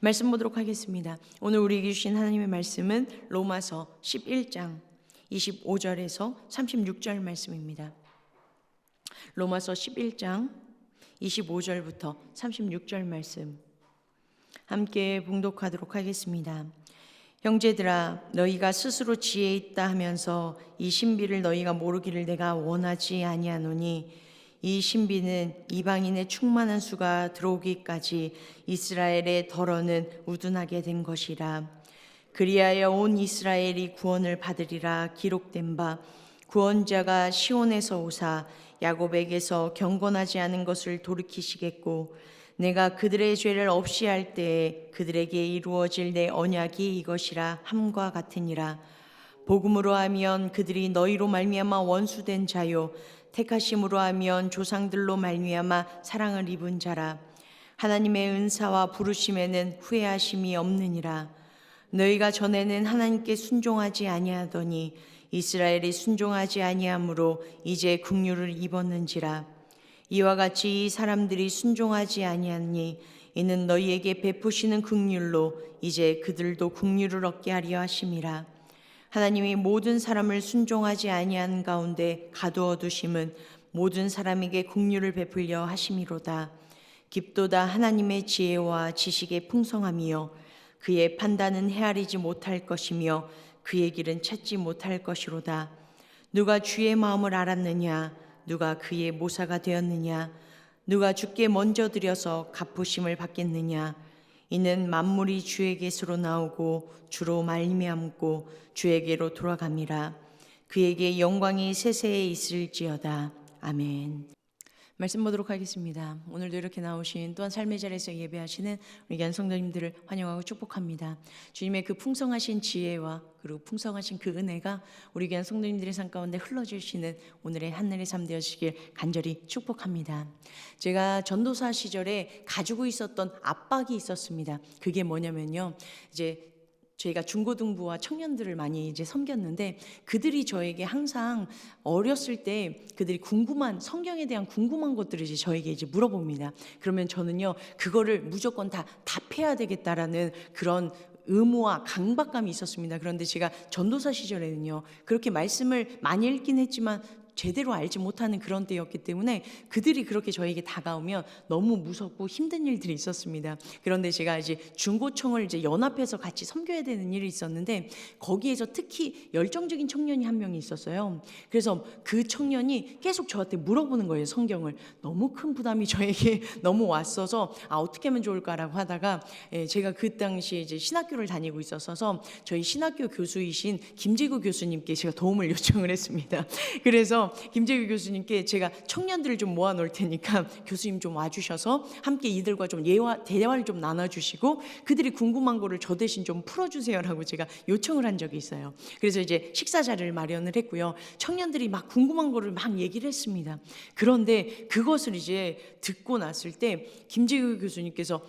말씀 보도록 하겠습니다. 오늘 우리에게 주신 하나님의 말씀은 로마서 11장 25절에서 36절 말씀입니다. 로마서 11장 25절부터 36절 말씀 함께 봉독하도록 하겠습니다. 형제들아 너희가 스스로 지혜 있다 하면서 이 신비를 너희가 모르기를 내가 원하지 아니하노니 이 신비는 이방인의 충만한 수가 들어오기까지 이스라엘의 덜어는 우둔하게 된 것이라. 그리하여 온 이스라엘이 구원을 받으리라 기록된 바 구원자가 시온에서 오사 야곱에게서 경건하지 않은 것을 돌이키시겠고 내가 그들의 죄를 없이 할 때에 그들에게 이루어질 내 언약이 이것이라 함과 같으니라. 복음으로 하면 그들이 너희로 말미암아 원수된 자요 택하심으로 하면 조상들로 말미암아 사랑을 입은 자라. 하나님의 은사와 부르심에는 후회하심이 없느니라. 너희가 전에는 하나님께 순종하지 아니하더니 이스라엘이 순종하지 아니하므로 이제 국류를 입었는지라. 이와 같이 이 사람들이 순종하지 아니하니 이는 너희에게 베푸시는 국률로 이제 그들도 국률을 얻게 하려 하심이라 하나님이 모든 사람을 순종하지 아니한 가운데 가두어 두심은 모든 사람에게 국률을 베풀려 하심이로다. 깊도다 하나님의 지혜와 지식의 풍성함이요 그의 판단은 헤아리지 못할 것이며 그의 길은 찾지 못할 것이로다. 누가 주의 마음을 알았느냐? 누가 그의 모사가 되었느냐? 누가 주께 먼저 드려서 갚으심을 받겠느냐 이는 만물이 주에게서로 나오고 주로 말미암고 주에게로 돌아갑니다 그에게 영광이 세세에 있을지어다. 아멘 말씀 보도록 하겠습니다. 오늘도 이렇게 나오신 또한 삶의 자리에서 예배하시는 우리 귀한 성도님들을 환영하고 축복합니다. 주님의 그 풍성하신 지혜와 그리고 풍성하신 그 은혜가 우리 귀한 성도님들의 삶 가운데 흘러주시는 오늘의 한날의 삶 되시길 간절히 축복합니다. 제가 전도사 시절에 가지고 있었던 압박이 있었습니다. 그게 뭐냐면요. 이제 저희가 중고등부와 청년들을 많이 이제 섬겼는데 그들이 저에게 항상 어렸을 때 그들이 궁금한 성경에 대한 궁금한 것들을 이제 저에게 이제 물어봅니다. 그러면 저는요 그거를 무조건 다 답해야 되겠다라는 그런 의무와 강박감이 있었습니다. 그런데 제가 전도사 시절에는요 그렇게 말씀을 많이 읽긴 했지만 제대로 알지 못하는 그런 때였기 때문에 그들이 그렇게 저에게 다가오면 너무 무섭고 힘든 일들이 있었습니다. 그런데 제가 이제 중고청을 이제 연합해서 같이 섬겨야 되는 일이 있었는데 거기에서 특히 열정적인 청년이 한 명이 있었어요. 그래서 그 청년이 계속 저한테 물어보는 거예요. 성경을 너무 큰 부담이 저에게 너무 왔어서 아 어떻게 하면 좋을까라고 하다가 예, 제가 그 당시에 이제 신학교를 다니고 있었어서 저희 신학교 교수이신 김재구 교수님께 제가 도움을 요청을 했습니다. 그래서 김재규 교수님께 제가 청년들을 좀 모아 놓을 테니까 교수님 좀 와주셔서 함께 이들과 좀 예화, 대화를 좀 나눠주시고 그들이 궁금한 거를 저 대신 좀 풀어주세요라고 제가 요청을 한 적이 있어요. 그래서 이제 식사 자리를 마련을 했고요. 청년들이 막 궁금한 거를 막 얘기를 했습니다. 그런데 그것을 이제 듣고 났을 때 김재규 교수님께서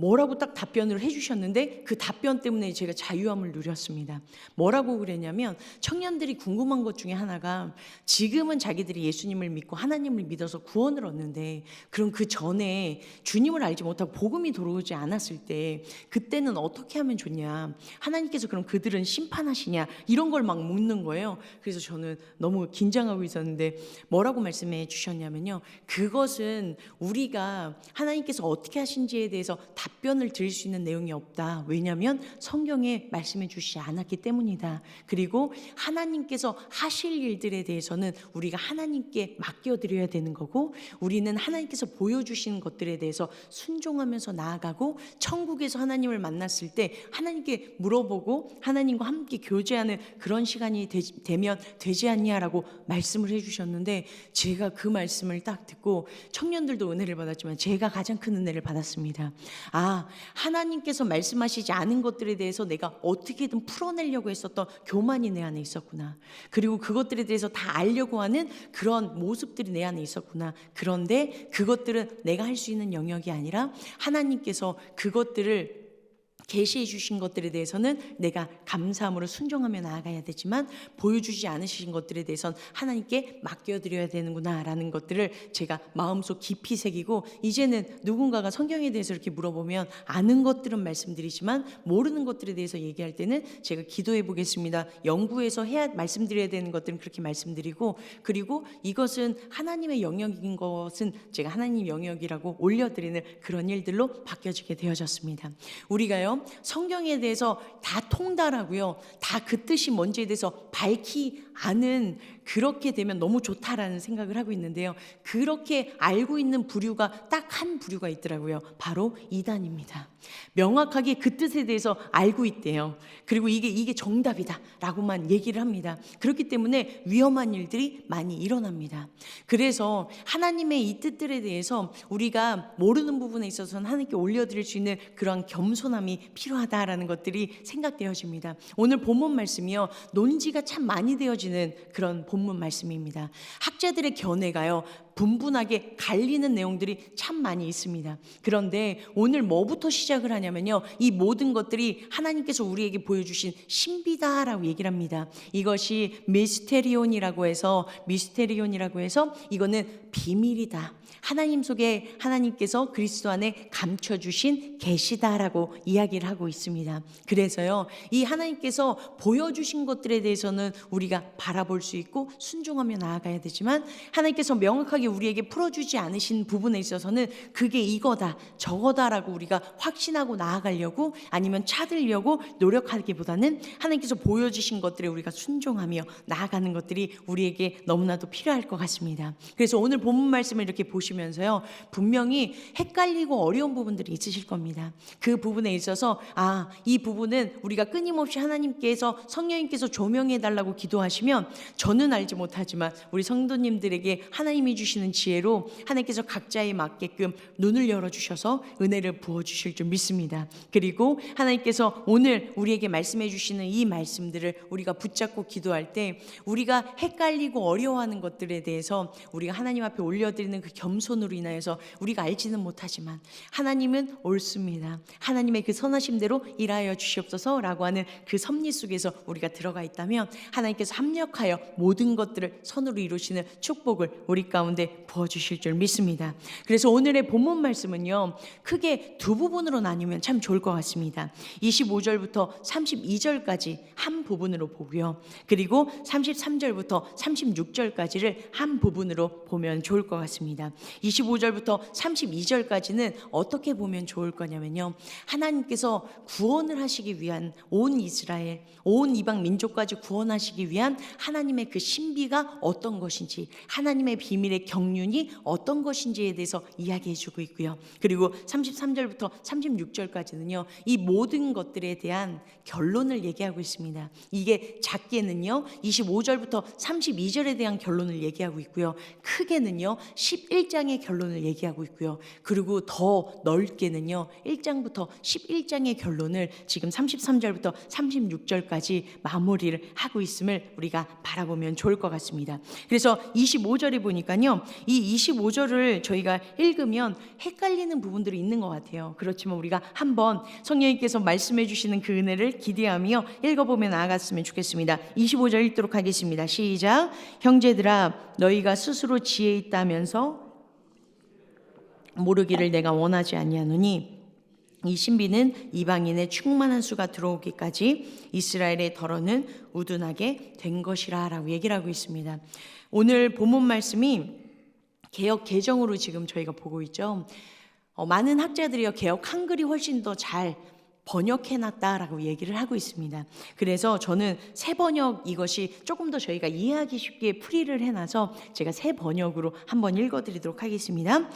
뭐라고 딱 답변을 해주셨는데 그 답변 때문에 제가 자유함을 누렸습니다. 뭐라고 그랬냐면 청년들이 궁금한 것 중에 하나가 지금은 자기들이 예수님을 믿고 하나님을 믿어서 구원을 얻는데 그럼 그 전에 주님을 알지 못하고 복음이 들어오지 않았을 때 그때는 어떻게 하면 좋냐? 하나님께서 그럼 그들은 심판하시냐? 이런 걸 막 묻는 거예요. 그래서 저는 너무 긴장하고 있었는데 뭐라고 말씀해 주셨냐면요. 그것은 우리가 하나님께서 어떻게 하신지에 대해서 답 답변을 드릴 수 있는 내용이 없다. 왜냐하면 성경에 말씀해 주시지 않았기 때문이다. 그리고 하나님께서 하실 일들에 대해서는 우리가 하나님께 맡겨드려야 되는 거고 우리는 하나님께서 보여주시는 것들에 대해서 순종하면서 나아가고 천국에서 하나님을 만났을 때 하나님께 물어보고 하나님과 함께 교제하는 그런 시간이 되, 면 되지 않냐라고 말씀을 해주셨는데 제가 그 말씀을 딱 듣고 청년들도 은혜를 받았지만 제가 가장 큰 은혜를 받았습니다. 아, 하나님께서 말씀하시지 않은 것들에 대해서 내가 어떻게든 풀어내려고 했었던 교만이 내 안에 있었구나. 그리고 그것들에 대해서 다 알려고 하는 그런 모습들이 내 안에 있었구나. 그런데 그것들은 내가 할 수 있는 영역이 아니라 하나님께서 그것들을 계시해 주신 것들에 대해서는 내가 감사함으로 순종하며 나아가야 되지만 보여주지 않으신 것들에 대해선 하나님께 맡겨드려야 되는구나라는 것들을 제가 마음속 깊이 새기고 이제는 누군가가 성경에 대해서 이렇게 물어보면 아는 것들은 말씀드리지만 모르는 것들에 대해서 얘기할 때는 제가 기도해 보겠습니다. 연구해서 해야 말씀드려야 되는 것들은 그렇게 말씀드리고 그리고 이것은 하나님의 영역인 것은 제가 하나님 영역이라고 올려드리는 그런 일들로 바뀌어지게 되어졌습니다. 우리가요 성경에 대해서 다 통달하고요. 다 그 뜻이 뭔지에 대해서 밝히 아는 그렇게 되면 너무 좋다라는 생각을 하고 있는데요. 그렇게 알고 있는 부류가 딱 한 부류가 있더라고요. 바로 이단입니다. 명확하게 그 뜻에 대해서 알고 있대요. 그리고 이게 이게 정답이다라고만 얘기를 합니다. 그렇기 때문에 위험한 일들이 많이 일어납니다. 그래서 하나님의 이 뜻들에 대해서 우리가 모르는 부분에 있어서는 하나님께 올려드릴 수 있는 그러한 겸손함이 필요하다라는 것들이 생각되어집니다. 오늘 본문 말씀이요 논지가 참 많이 되어지는 그런 본문 말씀입니다. 학자들의 견해가요 분분하게 갈리는 내용들이 참 많이 있습니다. 그런데 오늘 뭐부터 시작을 하냐면요. 이 모든 것들이 하나님께서 우리에게 보여주신 신비다라고 얘기를 합니다. 이것이 미스테리온이라고 해서 미스테리온이라고 해서 이거는 비밀이다. 하나님 속에 하나님께서 그리스도 안에 감춰 주신 계시다라고 이야기를 하고 있습니다. 그래서요. 이 하나님께서 보여 주신 것들에 대해서는 우리가 바라볼 수 있고 순종하며 나아가야 되지만 하나님께서 명확하게 우리에게 풀어 주지 않으신 부분에 있어서는 그게 이거다, 저거다라고 우리가 확신하고 나아가려고 아니면 찾으려고 노력하기보다는 하나님께서 보여 주신 것들에 우리가 순종하며 나아가는 것들이 우리에게 너무나도 필요할 것 같습니다. 그래서 오늘 본문 말씀을 이렇게 보시면서요. 분명히 헷갈리고 어려운 부분들이 있으실 겁니다. 그 부분에 있어서 아, 이 부분은 우리가 끊임없이 하나님께서 성령님께서 조명해 달라고 기도하시면 저는 알지 못하지만 우리 성도님들에게 하나님이 주 시는 지혜로 하나님께서 각자에 맞게끔 눈을 열어 주셔서 은혜를 부어 주실 줄 믿습니다. 그리고 하나님께서 오늘 우리에게 말씀해 주시는 이 말씀들을 우리가 붙잡고 기도할 때 우리가 헷갈리고 어려워하는 것들에 대해서 우리가 하나님 앞에 올려드리는 그 겸손으로 인하여서 우리가 알지는 못하지만 하나님은 옳습니다. 하나님의 그 선하심대로 일하여 주시옵소서라고 하는 그 섭리 속에서 우리가 들어가 있다면 하나님께서 합력하여 모든 것들을 선으로 이루시는 축복을 우리 가운데 부어 주실 줄 믿습니다. 그래서 오늘의 본문 말씀은요. 크게 두 부분으로 나뉘면 참 좋을 것 같습니다. 25절부터 32절까지 한 부분으로 보고요. 그리고 33절부터 36절까지를 한 부분으로 보면 좋을 것 같습니다. 25절부터 32절까지는 어떻게 보면 좋을 거냐면요. 하나님께서 구원을 하시기 위한 온 이스라엘, 온 이방 민족까지 구원하시기 위한 하나님의 그 신비가 어떤 것인지, 하나님의 비밀의 경륜이 어떤 것인지에 대해서 이야기해 주고 있고요. 그리고 33절부터 36절까지는요. 이 모든 것들에 대한 결론을 얘기하고 있습니다. 이게 작게는요. 25절부터 32절에 대한 결론을 얘기하고 있고요. 크게는요. 11장의 결론을 얘기하고 있고요. 그리고 더 넓게는요. 1장부터 11장의 결론을 지금 33절부터 36절까지 마무리를 하고 있음을 우리가 바라보면 좋을 것 같습니다. 그래서 25절에 보니까요. 이 25절을 저희가 읽으면 헷갈리는 부분들이 있는 것 같아요. 그렇지만 우리가 한번 성령님께서 말씀해 주시는 그 은혜를 기대하며 읽어보며 나아갔으면 좋겠습니다. 25절 읽도록 하겠습니다. 시작. 형제들아 너희가 스스로 지혜 있다면서 모르기를 내가 원하지 아니하노니 이 신비는 이방인의 충만한 수가 들어오기까지 이스라엘의 덜어는 우둔하게 된 것이라라고 얘기를 하고 있습니다. 오늘 본문 말씀이 개혁 개정으로 지금 저희가 보고 있죠. 어, 많은 학자들이요 개혁 한글이 훨씬 더 잘 번역해놨다라고 얘기를 하고 있습니다. 그래서 저는 새 번역 이것이 조금 더 저희가 이해하기 쉽게 풀이를 해놔서 제가 새 번역으로 한번 읽어드리도록 하겠습니다.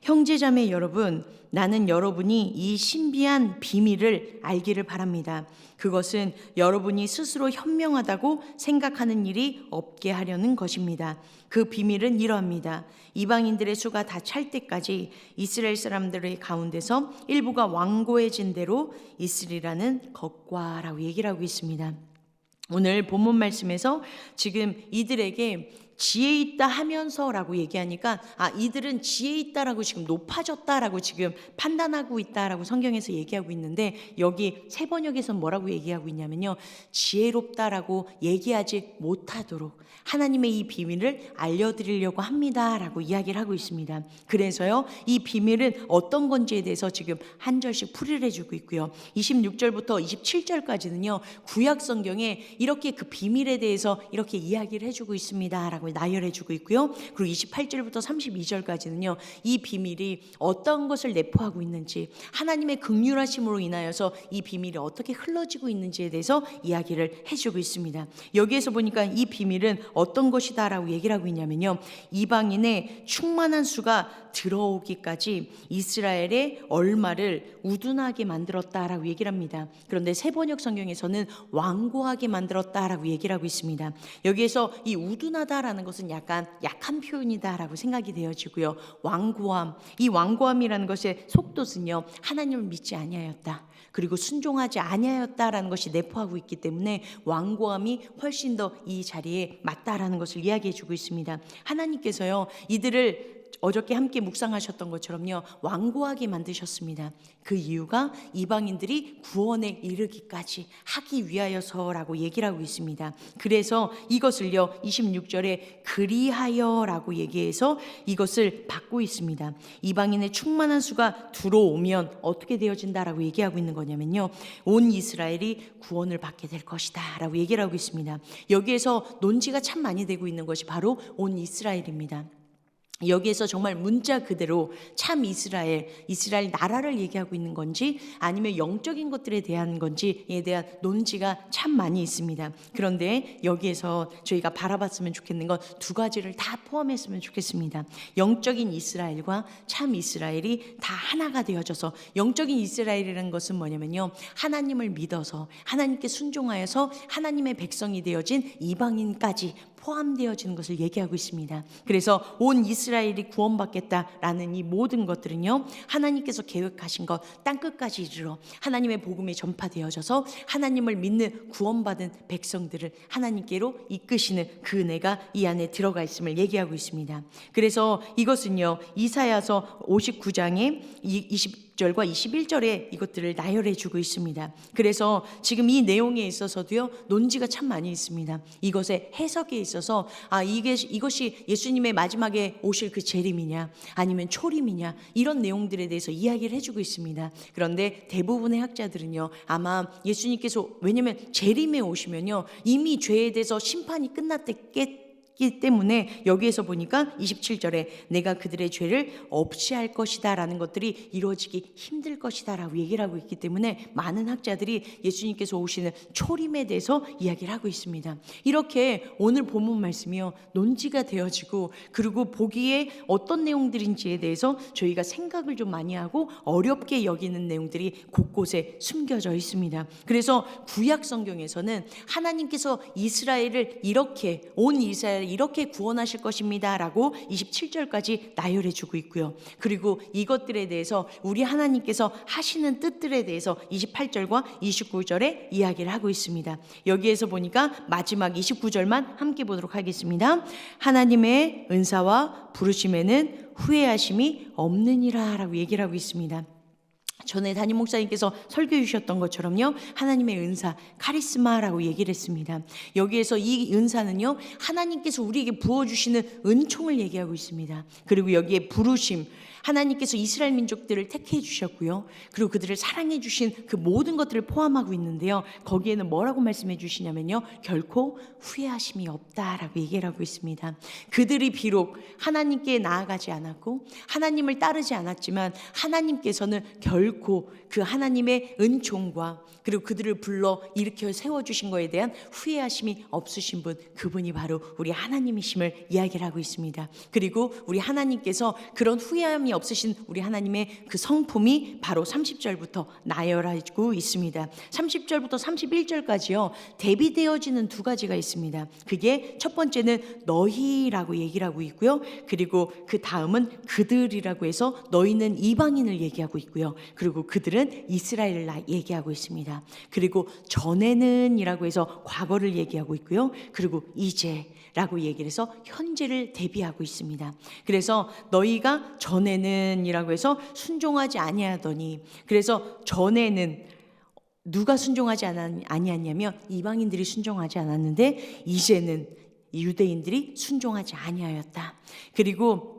형제자매 여러분, 나는 여러분이 이 신비한 비밀을 알기를 바랍니다. 그것은 여러분이 스스로 현명하다고 생각하는 일이 없게 하려는 것입니다. 그 비밀은 이러합니다. 이방인들의 수가 다 찰 때까지 이스라엘 사람들의 가운데서 일부가 완고해진 대로 있으리라는 것과라고 얘기를 하고 있습니다. 오늘 본문 말씀에서 지금 이들에게 지혜 있다 하면서라고 얘기하니까 아 이들은 지혜 있다라고 지금 높아졌다라고 지금 판단하고 있다라고 성경에서 얘기하고 있는데 여기 세 번역에서 뭐라고 얘기하고 있냐면요 지혜롭다라고 얘기하지 못하도록 하나님의 이 비밀을 알려드리려고 합니다라고 이야기를 하고 있습니다. 그래서요 이 비밀은 어떤 건지에 대해서 지금 한 절씩 풀이를 해주고 있고요. 26절부터 27절까지는요 구약 성경에 이렇게 그 비밀에 대해서 이렇게 이야기를 해주고 있습니다라고 나열해 주고 있고요. 그리고 28절부터 32절까지는요 이 비밀이 어떤 것을 내포하고 있는지 하나님의 극률하심으로 인하여서 이 비밀이 어떻게 흘러지고 있는지에 대해서 이야기를 해 주고 있습니다. 여기에서 보니까 이 비밀은 어떤 것이다라고 얘기를 하고 있냐면요 이방인의 충만한 수가 들어오기까지 이스라엘의 얼마를 우둔하게 만들었다라고 얘기를 합니다. 그런데 세번역 성경에서는 완고하게 만들었다라고 얘기를 하고 있습니다. 여기에서 이 우둔하다라는 것은 약간 약한 표현이다라고 생각이 되어지고요. 완고함, 이 완고함이라는 것의 속도는요 하나님을 믿지 아니하였다. 그리고 순종하지 아니하였다라는 것이 내포하고 있기 때문에 완고함이 훨씬 더 이 자리에 맞다라는 것을 이야기해 주고 있습니다. 하나님께서요 이들을 어저께 함께 묵상하셨던 것처럼요 완고하게 만드셨습니다. 그 이유가 이방인들이 구원에 이르기까지 하기 위하여서라고 얘기를 하고 있습니다. 그래서 이것을요 26절에 그리하여라고 얘기해서 이것을 받고 있습니다. 이방인의 충만한 수가 들어오면 어떻게 되어진다라고 얘기하고 있는 거냐면요 온 이스라엘이 구원을 받게 될 것이다라고 얘기를 하고 있습니다. 여기에서 논지가 참 많이 되고 있는 것이 바로 온 이스라엘입니다. 여기에서 정말 문자 그대로 참 이스라엘, 이스라엘 나라를 얘기하고 있는 건지 아니면 영적인 것들에 대한 건지에 대한 논지가 참 많이 있습니다. 그런데 여기에서 저희가 바라봤으면 좋겠는 건 두 가지를 다 포함했으면 좋겠습니다. 영적인 이스라엘과 참 이스라엘이 다 하나가 되어져서 영적인 이스라엘이라는 것은 뭐냐면요. 하나님을 믿어서 하나님께 순종하여서 하나님의 백성이 되어진 이방인까지 포함되어지는 것을 얘기하고 있습니다. 그래서 온 이스라엘이 구원받겠다라는 이 모든 것들은요. 하나님께서 계획하신 것 땅 끝까지 이르러 하나님의 복음이 전파되어져서 하나님을 믿는 구원받은 백성들을 하나님께로 이끄시는 그 은혜가 이 안에 들어가 있음을 얘기하고 있습니다. 그래서 이것은요. 이사야서 59장에 20 20절과 21절에 이것들을 나열해 주고 있습니다. 그래서 지금 이 내용에 있어서도요, 논지가 참 많이 있습니다. 이것의 해석에 있어서, 아, 이게, 이것이 예수님의 마지막에 오실 그 재림이냐, 아니면 초림이냐, 이런 내용들에 대해서 이야기를 해주고 있습니다. 그런데 대부분의 학자들은요, 아마 예수님께서, 왜냐면 재림에 오시면요, 이미 죄에 대해서 심판이 끝났겠 기 때문에 여기에서 보니까 27절에 내가 그들의 죄를 없이 할 것이다 라는 것들이 이루어지기 힘들 것이다 라고 얘기를 하고 있기 때문에 많은 학자들이 예수님께서 오시는 초림에 대해서 이야기를 하고 있습니다. 이렇게 오늘 본문 말씀이요 논지가 되어지고 그리고 보기에 어떤 내용들인지에 대해서 저희가 생각을 좀 많이 하고 어렵게 여기는 내용들이 곳곳에 숨겨져 있습니다. 그래서 구약 성경에서는 하나님께서 이스라엘을 이렇게 온 이스라엘 이렇게 구원하실 것입니다 라고 27절까지 나열해 주고 있고요. 그리고 이것들에 대해서 우리 하나님께서 하시는 뜻들에 대해서 28절과 29절에 이야기를 하고 있습니다. 여기에서 보니까 마지막 29절만 함께 보도록 하겠습니다. 하나님의 은사와 부르심에는 후회하심이 없느니라 라고 얘기를 하고 있습니다. 전에 담임 목사님께서 설교해 주셨던 것처럼요. 하나님의 은사, 카리스마라고 얘기를 했습니다. 여기에서 이 은사는요. 하나님께서 우리에게 부어 주시는 은총을 얘기하고 있습니다. 그리고 여기에 부르심, 하나님께서 이스라엘 민족들을 택해 주셨고요. 그리고 그들을 사랑해 주신 그 모든 것들을 포함하고 있는데요. 거기에는 뭐라고 말씀해 주시냐면요. 결코 후회하심이 없다라고 얘기를 하고 있습니다. 그들이 비록 하나님께 나아가지 않았고 하나님을 따르지 않았지만 하나님께서는 결코 그 하나님의 은총과 그리고 그들을 불러 일으켜 세워 주신 것에 대한 후회하심이 없으신 분 그분이 바로 우리 하나님이심을 이야기를 하고 있습니다. 그리고 우리 하나님께서 그런 후회함 이 한량이 없으신 우리 하나님의 그 성품이 바로 30절부터 나열하고 있습니다. 30절부터 31절까지요. 대비되어지는 두 가지가 있습니다. 그게 첫 번째는 너희라고 얘기를 하고 있고요. 그리고 그 다음은 그들이라고 해서 너희는 이방인을 얘기하고 있고요. 그리고 그들은 이스라엘을 나- 얘기하고 있습니다. 그리고 전에는이라고 해서 과거를 얘기하고 있고요. 그리고 이제 라고 얘기를 해서 현재를 대비하고 있습니다. 그래서 너희가 전에는 이라고 해서 순종하지 아니하더니 그래서 전에는 누가 순종하지 아니하냐면 이방인들이 순종하지 않았는데 이제는 유대인들이 순종하지 아니하였다. 그리고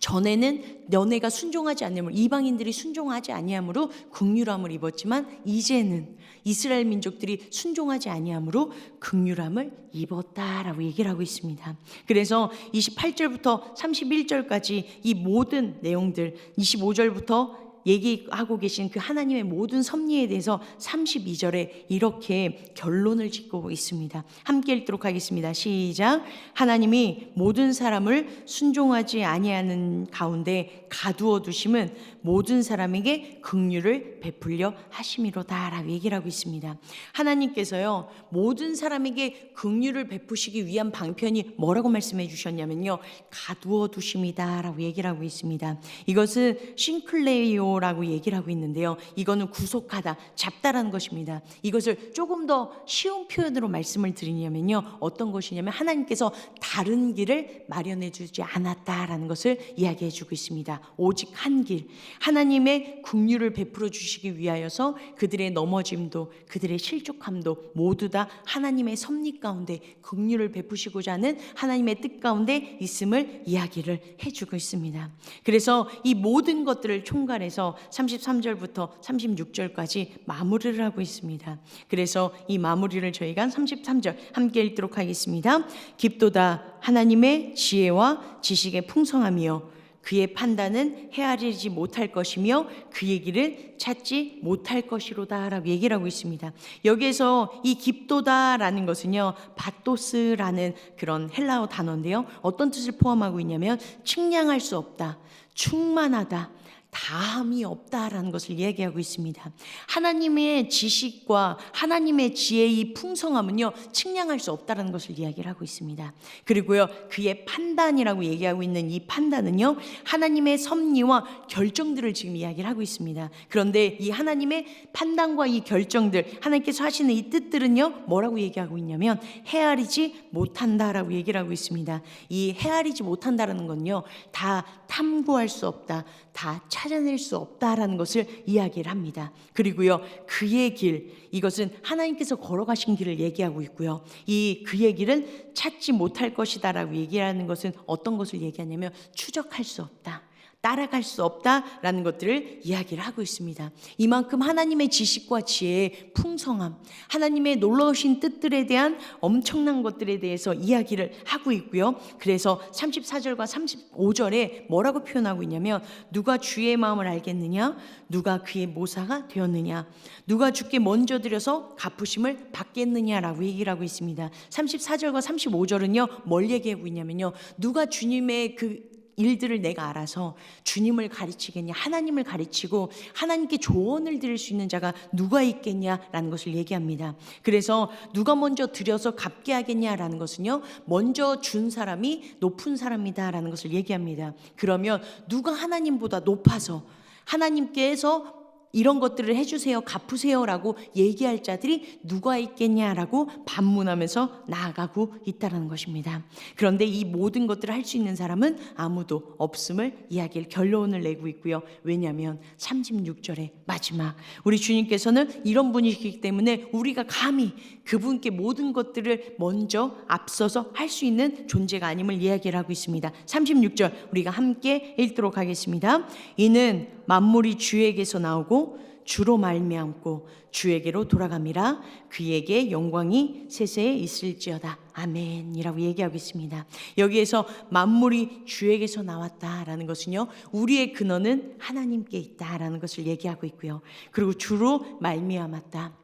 전에는 너네가 순종하지 않으므로 이방인들이 순종하지 아니하므로 극률함을 입었지만 이제는 이스라엘 민족들이 순종하지 아니하므로 극률함을 입었다라고 얘기를 하고 있습니다. 그래서 28절부터 31절까지 이 모든 내용들 25절부터 얘기하고 계신 그 하나님의 모든 섭리에 대해서 32절에 이렇게 결론을 짓고 있습니다. 함께 읽도록 하겠습니다. 시작. 하나님이 모든 사람을 순종하지 아니하는 가운데 가두어 두심은 모든 사람에게 긍휼을 베풀려 하심이로다라고 얘기를 하고 있습니다. 하나님께서요 모든 사람에게 긍휼을 베푸시기 위한 방편이 뭐라고 말씀해 주셨냐면요 가두어 두심이다라고 얘기를 하고 있습니다. 이것은 싱클레이오라고 얘기를 하고 있는데요. 이거는 구속하다, 잡다라는 것입니다. 이것을 조금 더 쉬운 표현으로 말씀을 드리냐면요. 어떤 것이냐면 하나님께서 다른 길을 마련해 주지 않았다라는 것을 이야기해 주고 있습니다. 오직 한 길. 하나님의 국류를 베풀어 주시기 위하여서 그들의 넘어짐도 그들의 실족함도 모두 다 하나님의 섭리 가운데 국류를 베푸시고자 하는 하나님의 뜻 가운데 있음을 이야기를 해 주고 있습니다. 그래서 이 모든 것들을 총괄해서 33절부터 36절까지 마무리를 하고 있습니다. 그래서 이 마무리를 저희가 33절 함께 읽도록 하겠습니다. 깊도다 하나님의 지혜와 지식의 풍성함이요 그의 판단은 헤아리지 못할 것이며 그의 길을 찾지 못할 것이로다라고 얘기를 하고 있습니다. 여기에서 이 깊도다라는 것은요 바토스라는 그런 헬라어 단어인데요. 어떤 뜻을 포함하고 있냐면 측량할 수 없다, 충만하다. 다함이 없다라는 것을 얘기하고 있습니다. 하나님의 지식과 하나님의 지혜의 풍성함은요, 측량할 수 없다라는 것을 이야기를 하고 있습니다. 그리고요, 그의 판단이라고 얘기하고 있는 이 판단은요, 하나님의 섭리와 결정들을 지금 이야기를 하고 있습니다. 그런데 이 하나님의 판단과 이 결정들, 하나님께서 하시는 이 뜻들은요, 뭐라고 얘기하고 있냐면, 헤아리지 못한다라고 얘기를 하고 있습니다. 이 헤아리지 못한다라는 건요, 다 탐구할 수 없다, 다 찾아낼 수 없다라는 것을 이야기를 합니다. 그리고요, 그의 길, 이것은 하나님께서 걸어가신 길을 얘기하고 있고요. 이 그의 길은 찾지 못할 것이다라고 얘기하는 것은 어떤 것을 얘기하냐면 추적할 수 없다. 따라갈 수 없다라는 것들을 이야기를 하고 있습니다. 이만큼 하나님의 지식과 지혜의 풍성함, 하나님의 놀라우신 뜻들에 대한 엄청난 것들에 대해서 이야기를 하고 있고요. 그래서 34절과 35절에 뭐라고 표현하고 있냐면 누가 주의 마음을 알겠느냐? 누가 그의 모사가 되었느냐? 누가 주께 먼저 드려서 갚으심을 받겠느냐라고 얘기를 하고 있습니다. 34절과 35절은요. 뭘 얘기하고 있냐면요. 누가 주님의 그 일들을 내가 알아서 주님을 가르치겠냐, 하나님을 가르치고 하나님께 조언을 드릴 수 있는 자가 누가 있겠냐라는 것을 얘기합니다. 그래서 누가 먼저 드려서 갚게 하겠냐라는 것은요, 먼저 준 사람이 높은 사람이다라는 것을 얘기합니다. 그러면 누가 하나님보다 높아서 하나님께서 이런 것들을 해주세요, 갚으세요라고 얘기할 자들이 누가 있겠냐라고 반문하면서 나아가고 있다라는 것입니다. 그런데 이 모든 것들을 할 수 있는 사람은 아무도 없음을 이야기를 결론을 내고 있고요. 왜냐하면 36절의 마지막 우리 주님께서는 이런 분이시기 때문에 우리가 감히 그분께 모든 것들을 먼저 앞서서 할 수 있는 존재가 아님을 이야기를 하고 있습니다. 36절 우리가 함께 읽도록 하겠습니다. 이는 만물이 주에게서 나오고 주로 말미암고 주에게로 돌아갑니다. 그에게 영광이 세세에 있을지어다. 아멘이라고 얘기하고 있습니다. 여기에서 만물이 주에게서 나왔다라는 것은요. 우리의 근원은 하나님께 있다라는 것을 얘기하고 있고요. 그리고 주로 말미암았다.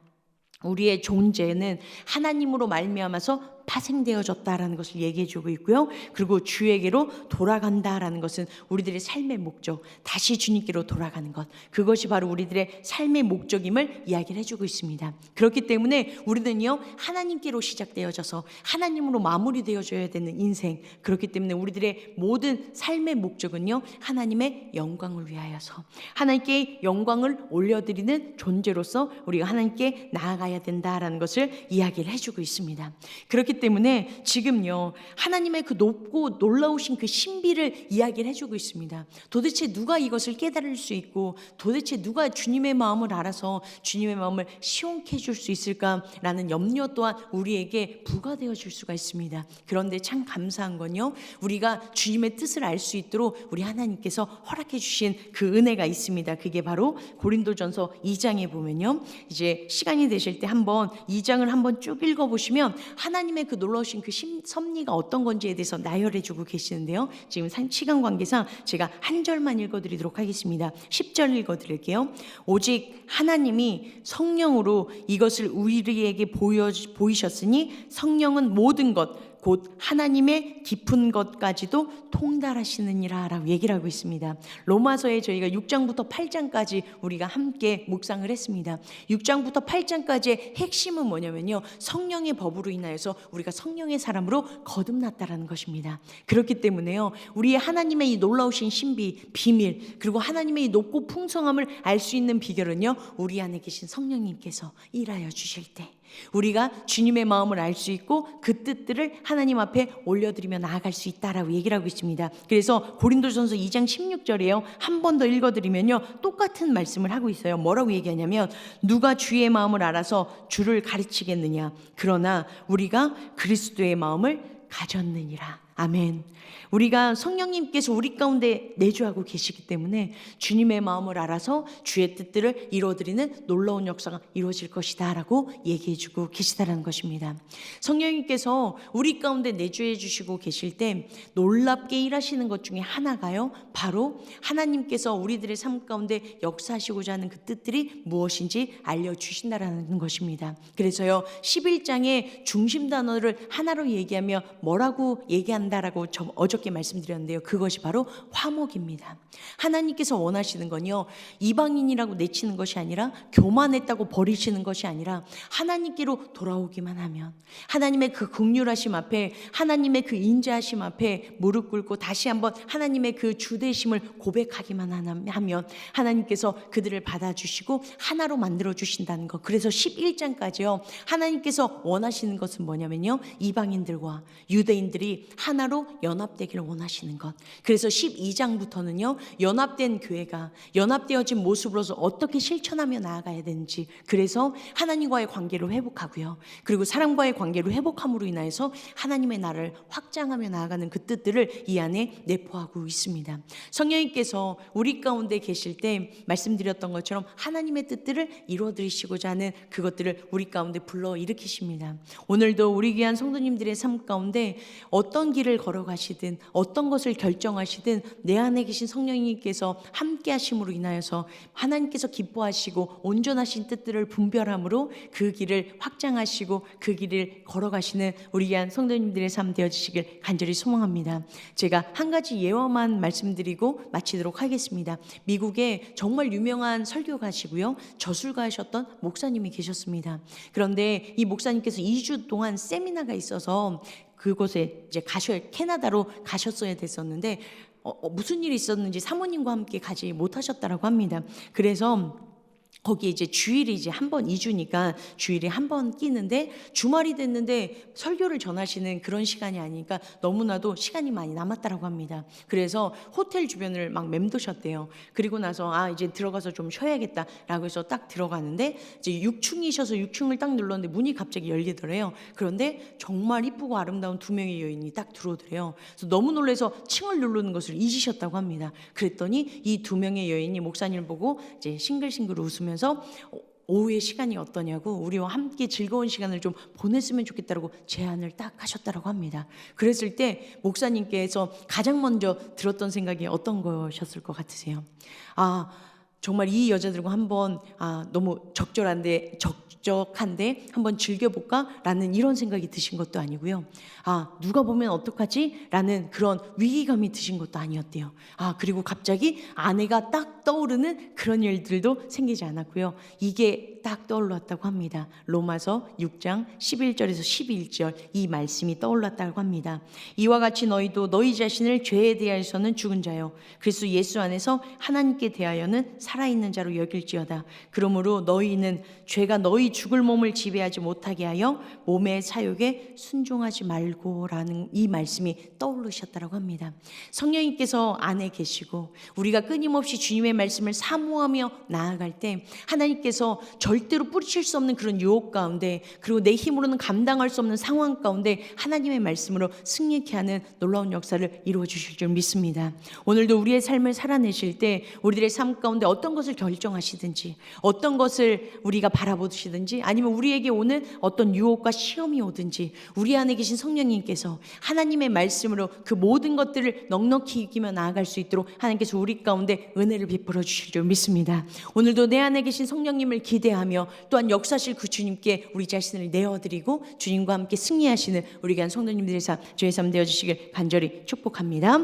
우리의 존재는 하나님으로 말미암아서 파생되어졌다라는 것을 얘기해 주고 있고요. 그리고 주에게로 돌아간다라는 것은 우리들의 삶의 목적, 다시 주님께로 돌아가는 것. 그것이 바로 우리들의 삶의 목적임을 이야기를 해 주고 있습니다. 그렇기 때문에 우리는요, 하나님께로 시작되어져서 하나님으로 마무리되어져야 되는 인생. 그렇기 때문에 우리들의 모든 삶의 목적은요, 하나님의 영광을 위하여서 하나님께 영광을 올려드리는 존재로서 우리가 하나님께 나아가야 된다라는 것을 이야기를 해주고 있습니다. 그렇기 때문에 지금요 하나님의 그 높고 놀라우신 그 신비를 이야기를 해주고 있습니다. 도대체 누가 이것을 깨달을 수 있고 도대체 누가 주님의 마음을 알아서 주님의 마음을 시원케 해줄 수 있을까라는 염려 또한 우리에게 부과되어 줄 수가 있습니다. 그런데 참 감사한 건요 우리가 주님의 뜻을 알 수 있도록 우리 하나님께서 허락해 주신 그 은혜가 있습니다. 그게 바로 고린도전서 2장에 보면요 이제 시간이 되실 때 한번 2장을 한번 쭉 읽어 보시면 하나님의 그 놀라우신 그 심, 섭리가 어떤 건지에 대해서 나열해 주고 계시는데요. 지금 산- 시간 관계상 제가 한 절만 읽어 드리도록 하겠습니다. 10절 읽어 드릴게요. 오직 하나님이 성령으로 이것을 우리에게 보여 보이셨으니 성령은 모든 것 곧 하나님의 깊은 것까지도 통달하시느니라 라고 얘기를 하고 있습니다. 로마서에 저희가 6장부터 8장까지 우리가 함께 묵상을 했습니다. 6장부터 8장까지의 핵심은 뭐냐면요. 성령의 법으로 인하여서 우리가 성령의 사람으로 거듭났다라는 것입니다. 그렇기 때문에요. 우리의 하나님의 이 놀라우신 신비, 비밀, 그리고 하나님의 이 높고 풍성함을 알 수 있는 비결은요. 우리 안에 계신 성령님께서 일하여 주실 때 우리가 주님의 마음을 알 수 있고 그 뜻들을 하나님 앞에 올려드리며 나아갈 수 있다라고 얘기를 하고 있습니다. 그래서 고린도전서 2장 16절에요. 한 번 더 읽어드리면요. 똑같은 말씀을 하고 있어요. 뭐라고 얘기하냐면 누가 주의 마음을 알아서 주를 가르치겠느냐. 그러나 우리가 그리스도의 마음을 가졌느니라. 아멘. 우리가 성령님께서 우리 가운데 내주하고 계시기 때문에 주님의 마음을 알아서 주의 뜻들을 이루어드리는 놀라운 역사가 이루어질 것이다 라고 얘기해주고 계시다라는 것입니다. 성령님께서 우리 가운데 내주해 주시고 계실 때 놀랍게 일하시는 것 중에 하나가요. 바로 하나님께서 우리들의 삶 가운데 역사하시고자 하는 그 뜻들이 무엇인지 알려주신다라는 것입니다. 그래서요. 11장의 중심 단어를 하나로 얘기하며 뭐라고 얘기 한다라고 저 어저께 말씀드렸는데요. 그것이 바로 화목입니다. 하나님께서 원하시는 건요. 이방인이라고 내치는 것이 아니라 교만했다고 버리시는 것이 아니라 하나님께로 돌아오기만 하면 하나님의 그 극률하심 앞에 하나님의 그 인자하심 앞에 무릎 꿇고 다시 한번 하나님의 그 주대심을 고백하기만 하면 하나님께서 그들을 받아주시고 하나로 만들어 주신다는 것. 그래서 11장까지요. 하나님께서 원하시는 것은 뭐냐면요. 이방인들과 유대인들이 하 나로 연합되기를 원하시는 것. 그래서 12장부터는요. 연합된 교회가 연합되어진 모습으로서 어떻게 실천하며 나아가야 되는지. 그래서 하나님과의 관계를 회복하고요. 그리고 사람과의 관계를 회복함으로 인하여서 하나님의 나를 확장하며 나아가는 그 뜻들을 이 안에 내포하고 있습니다. 성령님께서 우리 가운데 계실 때 말씀드렸던 것처럼 하나님의 뜻들을 이루어드리시고자 하는 그것들을 우리 가운데 불러 일으키십니다. 오늘도 우리 귀한 성도님들의 삶 가운데 어떤 길을 걸어가시든 어떤 것을 결정하시든 내 안에 계신 성령님께서 함께 하심으로 인하여서 하나님께서 기뻐하시고 온전하신 뜻들을 분별함으로 그 길을 확장하시고 그 길을 걸어가시는 우리 귀한 성도님들의 삶 되어지시길 간절히 소망합니다. 제가 한 가지 예화만 말씀드리고 마치도록 하겠습니다. 미국에 정말 유명한 설교가시고요. 저술가하셨던 목사님이 계셨습니다. 그런데 이 목사님께서 2주 동안 세미나가 있어서 그곳에 이제 가셔 캐나다로 가셨어야 됐었는데 어, 어, 무슨 일이 있었는지 사모님과 함께 가지 못하셨다라고 합니다. 그래서 거기에 이제 주일이 이제 한 번, 2주니까 주일에 한번 끼는데 주말이 됐는데 설교를 전하시는 그런 시간이 아니니까 너무나도 시간이 많이 남았다라고 합니다. 그래서 호텔 주변을 막 맴도셨대요. 그리고 나서 아, 이제 들어가서 좀 쉬어야겠다라고 해서 딱 들어가는데 이제 6층이셔서 6층을 딱 눌렀는데 문이 갑자기 열리더래요. 그런데 정말 이쁘고 아름다운 두 명의 여인이 딱 들어오더래요. 그래서 너무 놀라서 층을 누르는 것을 잊으셨다고 합니다. 그랬더니 이 두 명의 여인이 목사님을 보고 이제 싱글싱글 웃으 면서 오후의 시간이 어떠냐고 우리와 함께 즐거운 시간을 좀 보냈으면 좋겠다고 제안을 딱 하셨다고 합니다. 그랬을 때 목사님께서 가장 먼저 들었던 생각이 어떤 것이었을 것 같으세요? 아 정말 이 여자들과 한번 아 너무 적절한데 적 적적한데 한번 즐겨볼까라는 이런 생각이 드신 것도 아니고요. 아 누가 보면 어떡하지?라는 그런 위기감이 드신 것도 아니었대요. 아 그리고 갑자기 아내가 딱 떠오르는 그런 일들도 생기지 않았고요. 이게 딱 떠올랐다고 합니다. 로마서 6장 11절에서 12절 이 말씀이 떠올랐다고 합니다. 이와 같이 너희도 너희 자신을 죄에 대하여서는 죽은 자요 그리스도 예수 안에서 하나님께 대하여는 살아있는 자로 여길지어다. 그러므로 너희는 죄가 너희 죽을 몸을 지배하지 못하게 하여 몸의 사욕에 순종하지 말고라는 이 말씀이 떠오르셨다고 합니다. 성령님께서 안에 계시고 우리가 끊임없이 주님의 말씀을 사모하며 나아갈 때 하나님께서 절대로 뿌리칠 수 없는 그런 유혹 가운데 그리고 내 힘으로는 감당할 수 없는 상황 가운데 하나님의 말씀으로 승리케 하는 놀라운 역사를 이루어 주실 줄 믿습니다. 오늘도 우리의 삶을 살아내실 때 우리들의 삶 가운데 어떤 것을 결정하시든지 어떤 것을 우리가 바라보시든지 아니면 우리에게 오는 어떤 유혹과 시험이 오든지 우리 안에 계신 성령님께서 하나님의 말씀으로 그 모든 것들을 넉넉히 이기며 나아갈 수 있도록 하나님께서 우리 가운데 은혜를 베풀어 주실 줄 믿습니다. 오늘도 내 안에 계신 성령님을 기대하며 또한 역사실 그 주님께 우리 자신을 내어드리고 주님과 함께 승리하시는 우리 간 성도님들의 삶, 저의 삶 되어 주시길 간절히 축복합니다.